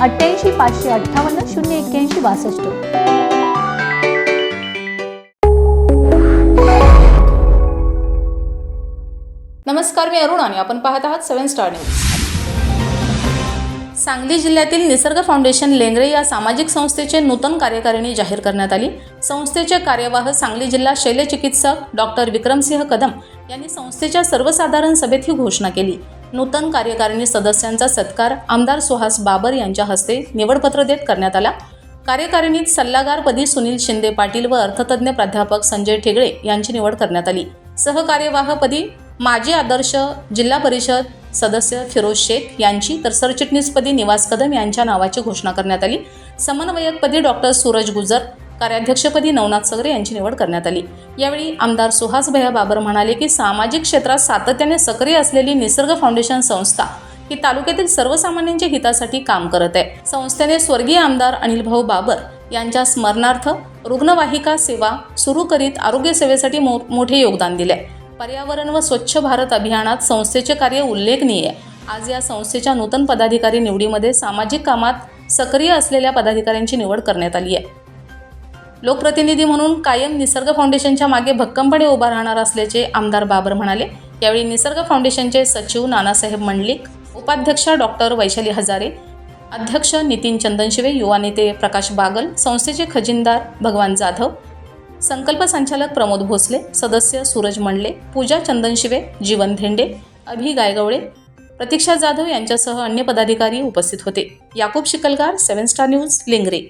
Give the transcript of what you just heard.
अठ्ठ्याऐंशी पाचशे अठ्ठावन्न शून्य एक्क्याऐंशी बासष्ट. नमस्कार मी अरुण आणि आपण पाहत आहात सेवन स्टार न्यूज. सांगली जिल्ह्यातील निसर्ग फाउंडेशन लेंगरे या सामाजिक संस्थेचे नूतन कार्यकारिणी जाहीर करण्यात आली. संस्थेचे कार्यवाह सांगली जिल्हा शल्यचिकित्सक डॉक्टर विक्रमसिंह कदम यांनी संस्थेच्या सर्वसाधारण सभेत ही घोषणा केली. नूतन कार्यकारिणी सदस्यांचा सत्कार आमदार सुहास बाबर यांच्या हस्ते निवडपत्र देत करण्यात आला. कार्यकारिणीत सल्लागारपदी सुनील शिंदे पाटील व अर्थतज्ञ प्राध्यापक संजय ठेगळे यांची निवड करण्यात आली. सहकार्यवाहपदी माजी आदर्श जिल्हा परिषद सदस्य फिरोज शेख यांची तर सरचिटणीसपदी निवास कदम यांच्या नावाची घोषणा करण्यात आली. समन्वयकपदी डॉक्टर सूरज गुजर कार्याध्यक्षपदी नवनाथ सगरे यांची निवड करण्यात आली. यावेळी आमदार सुहास भैया बाबर म्हणाले की सामाजिक क्षेत्रात सातत्याने सक्रिय असलेली निसर्ग फाउंडेशन संस्था ही तालुक्यातील सर्वसामान्यांच्या हितासाठी काम करत आहे. संस्थेने स्वर्गीय आमदार अनिल भाऊ बाबर यांच्या स्मरणार्थ रुग्णवाहिका सेवा सुरू करीत आरोग्य सेवेसाठी मो मोठे योगदान दिले पर्यावरण व स्वच्छ भारत अभियानात संस्थेचे कार्य उल्लेखनीय आहे. आज या संस्थेच्या नूतन पदाधिकारी निवडीमध्ये सामाजिक कामात सक्रिय असलेल्या पदाधिकाऱ्यांची निवड करण्यात आली आहे. लोकप्रतिनिधी म्हणून कायम निसर्ग फाउंडेशनच्या मागे भक्कमपणे उभा राहणार असल्याचे आमदार बाबर म्हणाले. यावेळी निसर्ग फाउंडेशनचे सचिव नानासाहेब मंडलिक उपाध्यक्षा डॉक्टर वैशाली हजारे अध्यक्ष नितीन चंदनशिवे युवा नेते प्रकाश बागल संस्थेचे खजिनदार भगवान जाधव संकल्प संचालक प्रमोद भोसले सदस्य सूरज मंडले पूजा चंदनशिवे जीवन धेंडे अभि गायगवळे प्रतीक्षा जाधव यांच्यासह अन्य पदाधिकारी उपस्थित होते. Yakub Shikalgar seven star news Lingare.